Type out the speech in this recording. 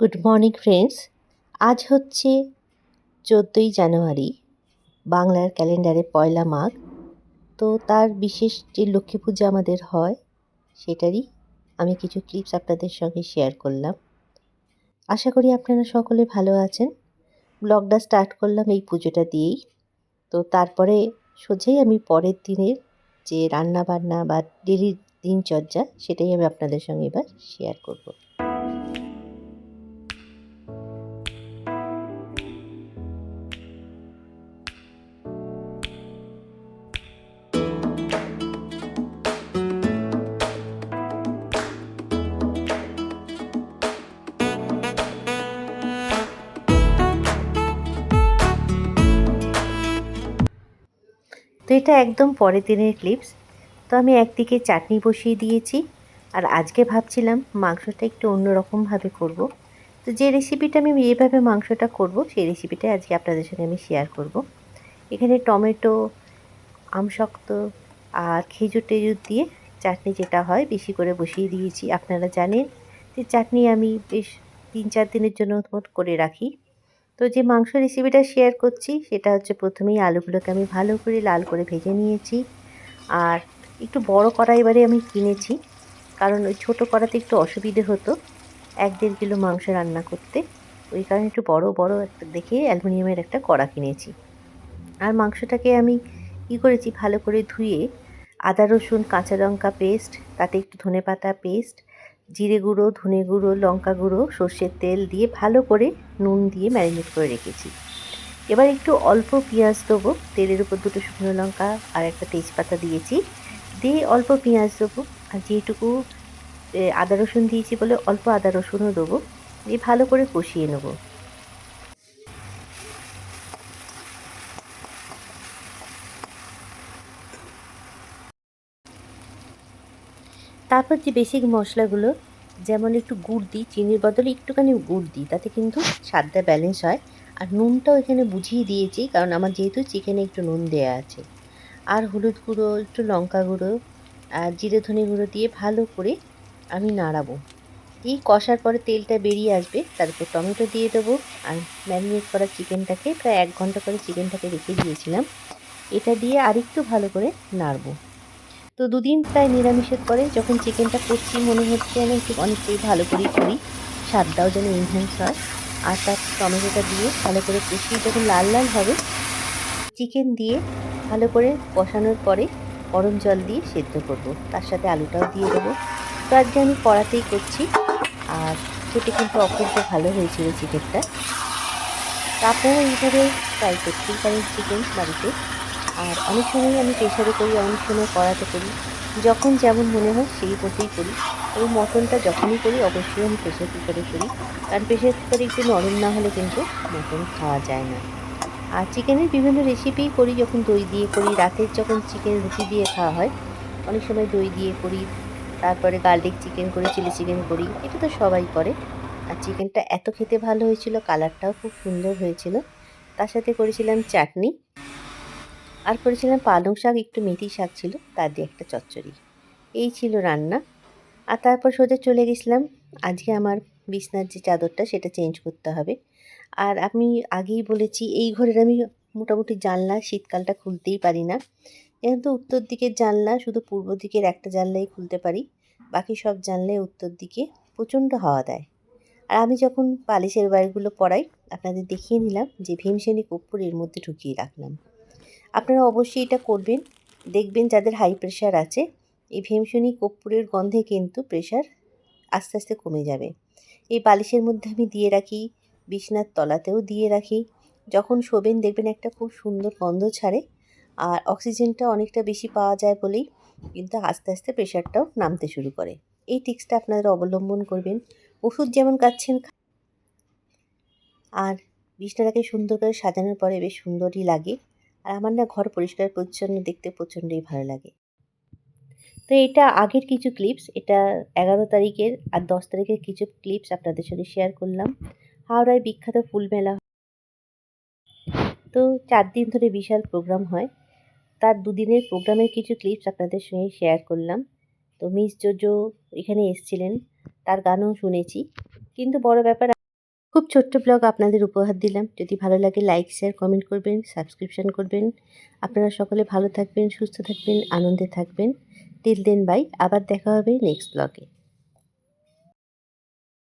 Good morning friends আজ হচ্ছে চোদ্দোই জানুয়ারি, বাংলার ক্যালেন্ডারে পয়লা মাঘ। তো তার বিশেষ যে লক্ষ্মী পূজা আমাদের হয়, সেটারই আমি কিছু ক্লিপস আপনাদের সঙ্গে শেয়ার করলাম। আশা করি আপনারা সকলে ভালো আছেন। ব্লগটা স্টার্ট করলাম এই পুজোটা দিয়েই। তো তারপরে সোজাই আমি পরের দিনের যে রান্না বান্না বা ডেলি দিনচর্যা, সেটাই আমি আপনাদের সঙ্গে এবার শেয়ার করব। তো এটা একদম পরের দিনের ক্লিপস। তো আমি একদিকে চাটনি বসিয়ে দিয়েছি আর আজকে ভাবছিলাম মাংসটা একটু অন্যরকমভাবে করব। তো যে রেসিপিটা আমি এইভাবে মাংসটা করব, সেই রেসিপিটাই আজকে আপনাদের সঙ্গে আমি শেয়ার করব। এখানে টমেটো, আমশক্ত আর খেজুর টেজুর দিয়ে চাটনি যেটা হয় বেশি করে বসিয়ে দিয়েছি। আপনারা জানেন যে চাটনি আমি বেশ তিন চার দিনের জন্য করে রাখি। তো যে মাংস রেসিপিটা শেয়ার করছি, সেটা হচ্ছে প্রথমেই আলুগুলোকে আমি ভালো করে লাল করে ভেজে নিয়েছি। আর একটু বড় কড়াই এবারে আমি কিনেছি, কারণ ওই ছোটো কড়াতে একটু অসুবিধে হতো এক দেড় কিলো মাংস রান্না করতে। ওই কারণে একটু বড় বড় একটা দেখে অ্যালুমিনিয়ামের একটা কড়া কিনেছি। আর মাংসটাকে আমি কী করেছি, ভালো করে ধুয়ে আদা, রসুন, কাঁচা লঙ্কা পেস্ট তাতে একটু ধনে পাতা পেস্ট জিরে গুঁড়ো, ধনে গুঁড়ো, লঙ্কা গুঁড়ো, সর্ষের তেল দিয়ে ভালো করে নুন দিয়ে ম্যারিনেট করে রেখেছি। এবার একটু অল্প পেঁয়াজ দেবো। তেলের উপর দুটো শুকনো লঙ্কা আর একটা তেজপাতা দিয়েছি। দিয়ে অল্প পেঁয়াজ দেবো। আর যেটুকু আদা রসুন দিয়েছি বলে অল্প আদা রসুনও দেবো। দিয়ে ভালো করে কষিয়ে নেব। তারপর যে বেসিক মশলাগুলো, যেমন একটু গুড় দিই, চিনির বদলে একটুখানি গুড় দিই, তাতে কিন্তু স্বাদটা ব্যালেন্স হয়। আর নুনটাও এখানে বুঝিয়ে দিয়েছি, কারণ আমার যেহেতু চিকেনে একটু নুন দেওয়া আছে। আর হলুদ গুঁড়ো, একটু লঙ্কা গুঁড়ো, আর জিরে ধনে গুঁড়ো দিয়ে ভালো করে আমি নাড়াবো। এই কষার পরে তেলটা বেরিয়ে আসবে, তারপর টমেটো দিয়ে দেবো, আর ম্যারিনেট করা চিকেনটাকে প্রায় এক ঘণ্টা করে চিকেনটাকে রেখে দিয়েছিলাম। এটা দিয়ে আরেকটু ভালো করে নাড়বো। তো দুদিন প্রায় নিরামিষের পরে যখন চিকেনটা করছি, মনে হচ্ছে আমি একটু অনেকটাই ভালো করেই করি। স্বাদটাও যেন ইনহ্যান্স হয়। আর তার টমেটোটা দিয়ে ভালো করে কষিয়ে যখন লাল লাল হবে, চিকেন দিয়ে ভালো করে কষানোর পরে গরম জল দিয়ে সেদ্ধ করব। তার সাথে আলুটাও দিয়ে দেবো। তো আজকে আমি কড়াতেই করছি। আর খেতে কিন্তু অপূর্ব ভালো হয়েছিল চিকেনটা। তারপরে এইভাবে ট্রাই করতেই পারেন চিকেন বাড়িতে। আর অনেক সময় আমি প্রেশারে করি, অনেক সময় কড়াতে করি। যখন যেমন মনে হয় সেই মতোই করি। এবং মটনটা যখনই করি, অবশ্যই আমি প্রেশার কুকারে করি। কারণ প্রেশার কুকারে একটু নরম না হলে কিন্তু মটন খাওয়া যায় না। আর চিকেনের বিভিন্ন রেসিপিই করি, যখন দই দিয়ে করি। রাতের যখন চিকেন রুটি দিয়ে খাওয়া হয়, অনেক সময় দই দিয়ে করি। তারপরে গার্লিক চিকেন করি চিলি চিকেন করি। এটা তো সবাই করে। আর চিকেনটা এত খেতে ভালো হয়েছিল কালারটাও খুব সুন্দর হয়েছিল। তার সাথে করেছিলাম চাটনি। আর করেছিলাম পালং শাক, একটু মেথি শাক ছিল, তার দিয়ে একটা চচ্চড়ি। এই ছিল রান্না। আর তারপর সোজা চলে গেছিলাম। আজকে আমার বিছনার যে চাদরটা, সেটা চেঞ্জ করতে হবে। আর আমি আগেই বলেছি, এই ঘরের আমি মোটামুটি জানলা শীতকালটা খুলতেই পারি না। কিন্তু উত্তর দিকের জানলা, শুধু পূর্ব দিকের একটা জানলাই খুলতে পারি। বাকি সব জানলায় উত্তর দিকে প্রচণ্ড হাওয়া দেয়। আর আমি যখন পালিশের বাড়িগুলো পড়াই আপনাদের দেখিয়ে নিলাম যে ভীমসেনি কপ্পুর এর মধ্যে ঢুকিয়ে রাখলাম। আপনারা অবশ্যই এটা করবেন। দেখবেন যাদের হাই প্রেশার আছে, এই ভীমসেনি কর্পূরের গন্ধে কিন্তু প্রেশার আস্তে আস্তে কমে যাবে। এই বালিশের মধ্যে আমি দিয়ে রাখি, বিছনার তলাতেও দিয়ে রাখি। যখন শোবেন দেখবেন একটা খুব সুন্দর গন্ধ ছাড়ে আর অক্সিজেনটা অনেকটা বেশি পাওয়া যায় বলেই কিন্তু আস্তে আস্তে প্রেশারটাও নামতে শুরু করে। এই টিক্সটা আপনারা অবলম্বন করবেন। ওষুধ যেমন খাচ্ছেন আর বিছনাটাকে সুন্দর করে সাজানোর পরে বেশ সুন্দরই লাগে। আর আমার না ঘর পরিষ্কার পরিচ্ছন্ন, দেখতে প্রচণ্ডই ভালো লাগে। তো এটা আগের কিছু ক্লিপস এটা এগারো তারিখের আর দশ তারিখের কিছু ক্লিপস আপনাদের সঙ্গে শেয়ার করলাম। হাওড়ায় বিখ্যাত ফুল মেলা তো চার দিন ধরে বিশাল প্রোগ্রাম হয়। তার দুদিনের প্রোগ্রামের কিছু ক্লিপস আপনাদের সঙ্গে শেয়ার করলাম। তো মিস জোজো এখানে এসছিলেন, তার গানও শুনেছি। কিন্তু বড় ব্যাপার খুব ছোট্ট ব্লগ আপনাদের উপহার দিলাম। যদি ভালো লাগে লাইক শেয়ার কমেন্ট করবেন সাবস্ক্রিপশান করবেন। আপনারা সকলে ভালো থাকবেন, সুস্থ থাকবেন, আনন্দে থাকবেন। টিল দেন বাই আবার দেখা হবে নেক্সট ব্লগে